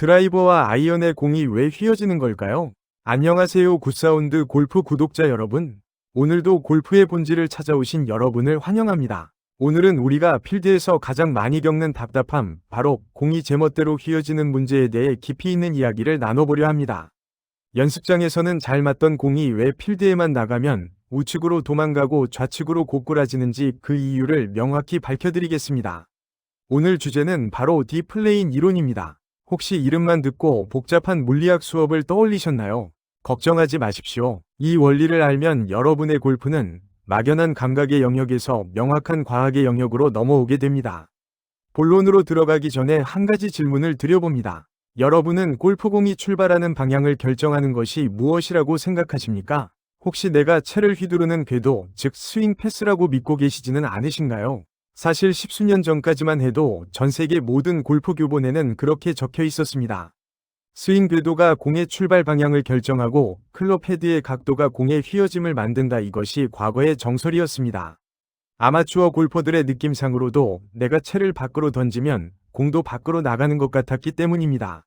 드라이버와 아이언의 공이 왜 휘어지는 걸까요? 안녕하세요 굿사운드 골프 구독자 여러분. 오늘도 골프의 본질을 찾아오신 여러분을 환영합니다. 오늘은 우리가 필드에서 가장 많이 겪는 답답함, 바로 공이 제멋대로 휘어지는 문제에 대해 깊이 있는 이야기를 나눠보려 합니다. 연습장에서는 잘 맞던 공이 왜 필드에만 나가면 우측으로 도망가고 좌측으로 고꾸라지는지 그 이유를 명확히 밝혀드리겠습니다. 오늘 주제는 바로 디플레인 이론입니다. 혹시 이름만 듣고 복잡한 물리학 수업을 떠올리셨나요? 걱정하지 마십시오. 이 원리를 알면 여러분의 골프는 막연한 감각의 영역에서 명확한 과학의 영역으로 넘어오게 됩니다. 본론으로 들어가기 전에 한 가지 질문을 드려봅니다. 여러분은 골프공이 출발하는 방향을 결정하는 것이 무엇이라고 생각하십니까? 혹시 내가 채를 휘두르는 궤도, 즉 스윙 패스라고 믿고 계시지는 않으신가요? 사실 십수년 전까지만 해도 전 세계 모든 골프 교본에는 그렇게 적혀 있었습니다. 스윙 궤도가 공의 출발 방향을 결정하고 클럽 헤드의 각도가 공의 휘어짐을 만든다 이것이 과거의 정설이었습니다. 아마추어 골퍼들의 느낌상으로도 내가 채를 밖으로 던지면 공도 밖으로 나가는 것 같았기 때문입니다.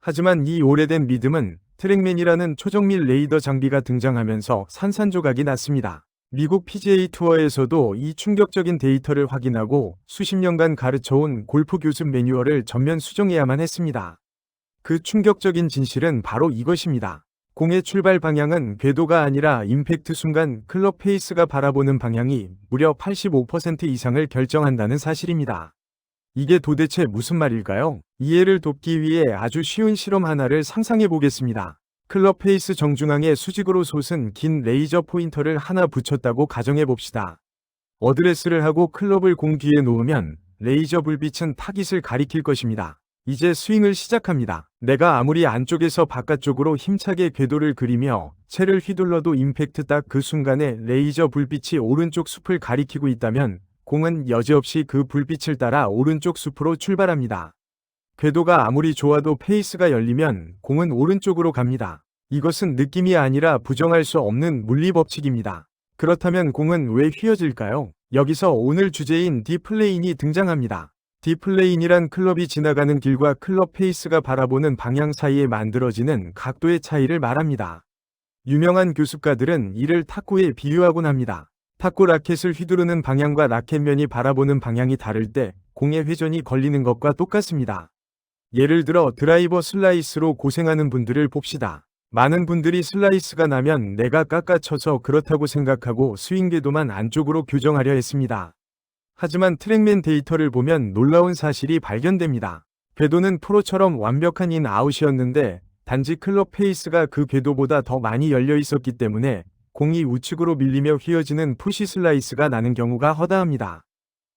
하지만 이 오래된 믿음은 트랙맨이라는 초정밀 레이더 장비가 등장하면서 산산조각이 났습니다. 미국 PGA 투어에서도 이 충격적인 데이터를 확인하고 수십 년간 가르쳐온 골프 교습 매뉴얼을 전면 수정해야만 했습니다. 그 충격적인 진실은 바로 이것입니다. 공의 출발 방향은 궤도가 아니라 임팩트 순간 클럽 페이스가 바라보는 방향이 무려 85% 이상을 결정한다는 사실입니다. 이게 도대체 무슨 말일까요? 이해를 돕기 위해 아주 쉬운 실험 하나를 상상해 보겠습니다. 클럽 페이스 정중앙에 수직으로 솟은 긴 레이저 포인터를 하나 붙였다고 가정해 봅시다. 어드레스를 하고 클럽을 공 뒤에 놓으면 레이저 불빛은 타깃을 가리킬 것입니다. 이제 스윙을 시작합니다. 내가 아무리 안쪽에서 바깥쪽으로 힘차게 궤도를 그리며 채를 휘둘러도 임팩트 딱 그 순간에 레이저 불빛이 오른쪽 숲을 가리키고 있다면 공은 여지없이 그 불빛을 따라 오른쪽 숲으로 출발합니다. 궤도가 아무리 좋아도 페이스가 열리면 공은 오른쪽으로 갑니다. 이것은 느낌이 아니라 부정할 수 없는 물리 법칙입니다. 그렇다면 공은 왜 휘어질까요? 여기서 오늘 주제인 디플레인이 등장합니다. 디플레인이란 클럽이 지나가는 길과 클럽 페이스가 바라보는 방향 사이에 만들어지는 각도의 차이를 말합니다. 유명한 교습가들은 이를 탁구에 비유하곤 합니다. 탁구 라켓을 휘두르는 방향과 라켓면이 바라보는 방향이 다를 때 공의 회전이 걸리는 것과 똑같습니다. 예를 들어 드라이버 슬라이스로 고생하는 분들을 봅시다. 많은 분들이 슬라이스가 나면 내가 깎아쳐서 그렇다고 생각하고 스윙 궤도만 안쪽으로 교정하려 했습니다. 하지만 트랙맨 데이터를 보면 놀라운 사실이 발견됩니다. 궤도는 프로처럼 완벽한 인 아웃이었는데 단지 클럽 페이스가 그 궤도보다 더 많이 열려 있었기 때문에 공이 우측으로 밀리며 휘어지는 푸시 슬라이스가 나는 경우가 허다합니다.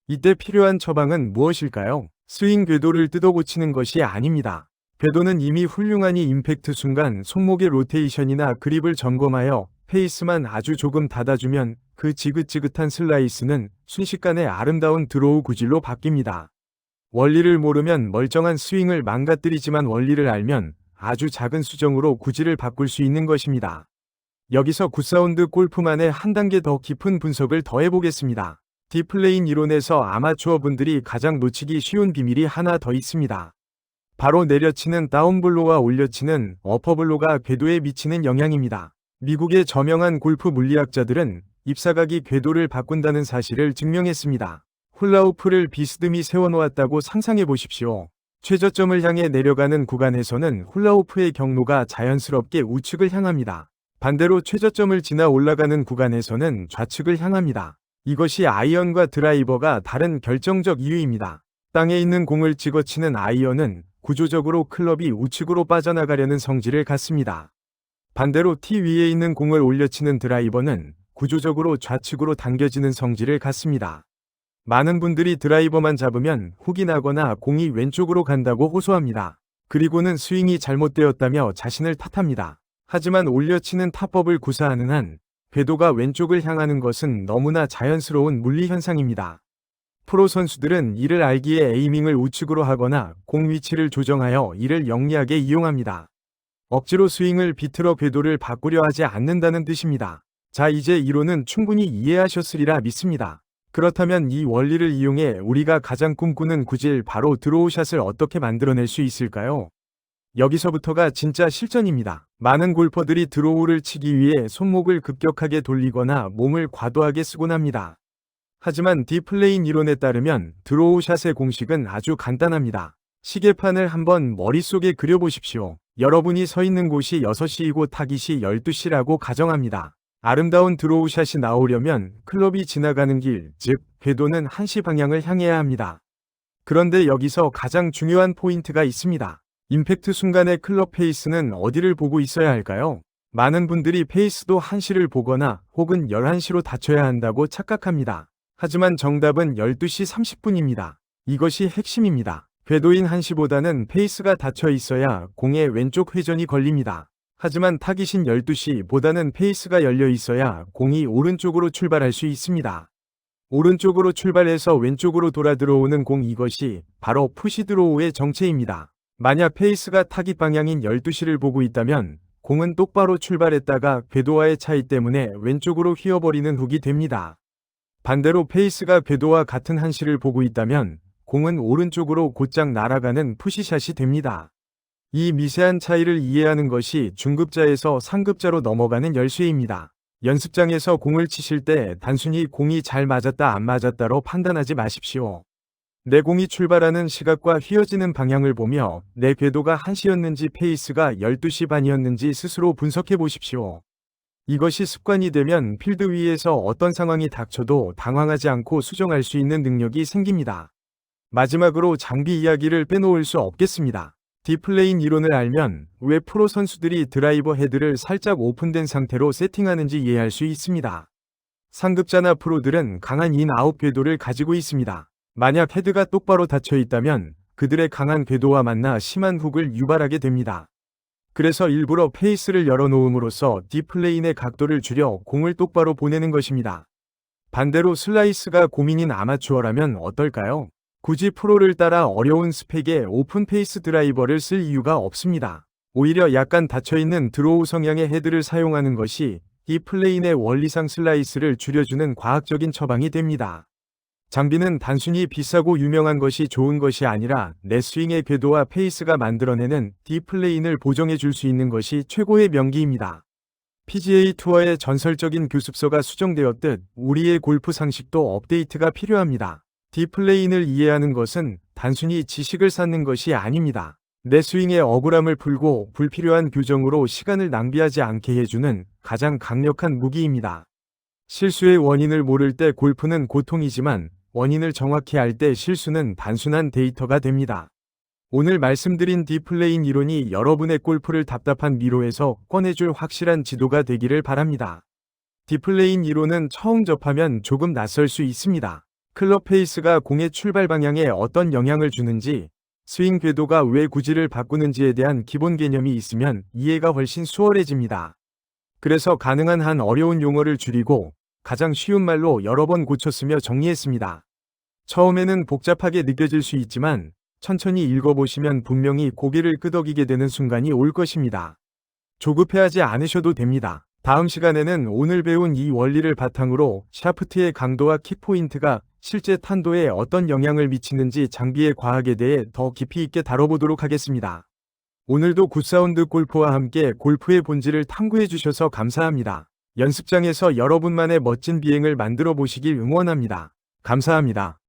이때 필요한 처방은 무엇일까요? 스윙 궤도를 뜯어 고치는 것이 아닙니다. 궤도는 이미 훌륭하니 임팩트 순간 손목의 로테이션이나 그립을 점검하여 페이스만 아주 조금 닫아주면 그 지긋지긋한 슬라이스는 순식간에 아름다운 드로우 구질로 바뀝니다. 원리를 모르면 멀쩡한 스윙을 망가뜨리지만 원리를 알면 아주 작은 수정으로 구질을 바꿀 수 있는 것입니다. 여기서 굿사운드 골프만의 한 단계 더 깊은 분석을 더해보겠습니다. 디플레인 이론에서 아마추어 분들이 가장 놓치기 쉬운 비밀이 하나 더 있습니다. 바로 내려치는 다운블로와 올려치는 어퍼블로가 궤도에 미치는 영향입니다. 미국의 저명한 골프 물리학자들은 입사각이 궤도를 바꾼다는 사실을 증명했습니다. 훌라우프를 비스듬히 세워놓았다고 상상해 보십시오. 최저점을 향해 내려가는 구간에서는 훌라우프의 경로가 자연스럽게 우측을 향합니다. 반대로 최저점을 지나 올라가는 구간에서는 좌측을 향합니다. 이것이 아이언과 드라이버가 다른 결정적 이유입니다. 땅에 있는 공을 찍어치는 아이언은 구조적으로 클럽이 우측으로 빠져나가려는 성질을 갖습니다. 반대로 티 위에 있는 공을 올려치는 드라이버는 구조적으로 좌측으로 당겨지는 성질을 갖습니다. 많은 분들이 드라이버만 잡으면 훅이 나거나 공이 왼쪽으로 간다고 호소합니다. 그리고는 스윙이 잘못되었다며 자신을 탓합니다. 하지만 올려치는 타법을 구사하는 한 궤도가 왼쪽을 향하는 것은 너무나 자연스러운 물리 현상입니다. 프로 선수들은 이를 알기에 에이밍을 우측으로 하거나 공 위치를 조정하여 이를 영리하게 이용합니다. 억지로 스윙을 비틀어 궤도를 바꾸려 하지 않는다는 뜻입니다. 자, 이제 이론은 충분히 이해하셨으리라 믿습니다. 그렇다면 이 원리를 이용해 우리가 가장 꿈꾸는 구질 바로 드로우샷을 어떻게 만들어낼 수 있을까요? 여기서부터가 진짜 실전입니다. 많은 골퍼들이 드로우를 치기 위해 손목을 급격하게 돌리거나 몸을 과도하게 쓰곤 합니다. 하지만 디플레인 이론에 따르면 드로우 샷의 공식은 아주 간단합니다. 시계판을 한번 머릿속에 그려보십시오. 여러분이 서 있는 곳이 6시이고 타깃이 12시라고 가정합니다. 아름다운 드로우 샷이 나오려면 클럽이 지나가는 길, 즉, 궤도는 1시 방향을 향해야 합니다. 그런데 여기서 가장 중요한 포인트가 있습니다. 임팩트 순간의 클럽 페이스는 어디를 보고 있어야 할까요? 많은 분들이 페이스도 1시를 보거나 혹은 11시로 닫혀야 한다고 착각합니다. 하지만 정답은 12시 30분입니다. 이것이 핵심입니다. 궤도인 1시보다는 페이스가 닫혀 있어야 공의 왼쪽 회전이 걸립니다. 하지만 타깃인 12시보다는 페이스가 열려 있어야 공이 오른쪽으로 출발할 수 있습니다. 오른쪽으로 출발해서 왼쪽으로 돌아 들어오는 공 이것이 바로 푸시 드로우의 정체입니다. 만약 페이스가 타깃 방향인 12시를 보고 있다면 공은 똑바로 출발했다가 궤도와의 차이 때문에 왼쪽으로 휘어버리는 훅이 됩니다. 반대로 페이스가 궤도와 같은 한시를 보고 있다면 공은 오른쪽으로 곧장 날아가는 푸시샷이 됩니다. 이 미세한 차이를 이해하는 것이 중급자에서 상급자로 넘어가는 열쇠입니다. 연습장에서 공을 치실 때 단순히 공이 잘 맞았다 안 맞았다로 판단하지 마십시오. 내 공이 출발하는 시각과 휘어지는 방향을 보며 내 궤도가 1시였는지 페이스가 12시 반이었는지 스스로 분석해 보십시오. 이것이 습관이 되면 필드 위에서 어떤 상황이 닥쳐도 당황하지 않고 수정할 수 있는 능력이 생깁니다. 마지막으로 장비 이야기를 빼놓을 수 없겠습니다. 디플레인 이론을 알면 왜 프로 선수들이 드라이버 헤드를 살짝 오픈된 상태로 세팅하는지 이해할 수 있습니다. 상급자나 프로들은 강한 인아웃 궤도를 가지고 있습니다. 만약 헤드가 똑바로 닫혀 있다면 그들의 강한 궤도와 만나 심한 훅을 유발하게 됩니다. 그래서 일부러 페이스를 열어놓음으로써 디플레인의 각도를 줄여 공을 똑바로 보내는 것입니다. 반대로 슬라이스가 고민인 아마추어라면 어떨까요? 굳이 프로를 따라 어려운 스펙의 오픈 페이스 드라이버를 쓸 이유가 없습니다. 오히려 약간 닫혀있는 드로우 성향의 헤드를 사용하는 것이 이 플레인의 원리상 슬라이스를 줄여주는 과학적인 처방이 됩니다. 장비는 단순히 비싸고 유명한 것이 좋은 것이 아니라 내 스윙의 궤도와 페이스가 만들어내는 디플레인을 보정해 줄 수 있는 것이 최고의 명기입니다. PGA 투어의 전설적인 교습서가 수정되었듯 우리의 골프 상식도 업데이트가 필요합니다. 디플레인을 이해하는 것은 단순히 지식을 쌓는 것이 아닙니다. 내 스윙의 억울함을 풀고 불필요한 교정으로 시간을 낭비하지 않게 해주는 가장 강력한 무기입니다. 실수의 원인을 모를 때 골프는 고통이지만 원인을 정확히 알 때 실수는 단순한 데이터가 됩니다. 오늘 말씀드린 디플레인 이론이 여러분의 골프를 답답한 미로에서 꺼내줄 확실한 지도가 되기를 바랍니다. 디플레인 이론은 처음 접하면 조금 낯설 수 있습니다. 클럽 페이스가 공의 출발 방향에 어떤 영향을 주는지, 스윙 궤도가 왜 구질을 바꾸는지에 대한 기본 개념이 있으면 이해가 훨씬 수월해집니다. 그래서 가능한 한 어려운 용어를 줄이고 가장 쉬운 말로 여러 번 고쳤으며 정리했습니다. 처음에는 복잡하게 느껴질 수 있지만 천천히 읽어보시면 분명히 고개를 끄덕이게 되는 순간이 올 것입니다. 조급해하지 않으셔도 됩니다. 다음 시간에는 오늘 배운 이 원리를 바탕으로 샤프트의 강도와 키포인트가 실제 탄도에 어떤 영향을 미치는지 장비의 과학에 대해 더 깊이 있게 다뤄보도록 하겠습니다. 오늘도 굿사운드 골프와 함께 골프의 본질을 탐구해 주셔서 감사합니다. 연습장에서 여러분만의 멋진 비행을 만들어 보시길 응원합니다. 감사합니다.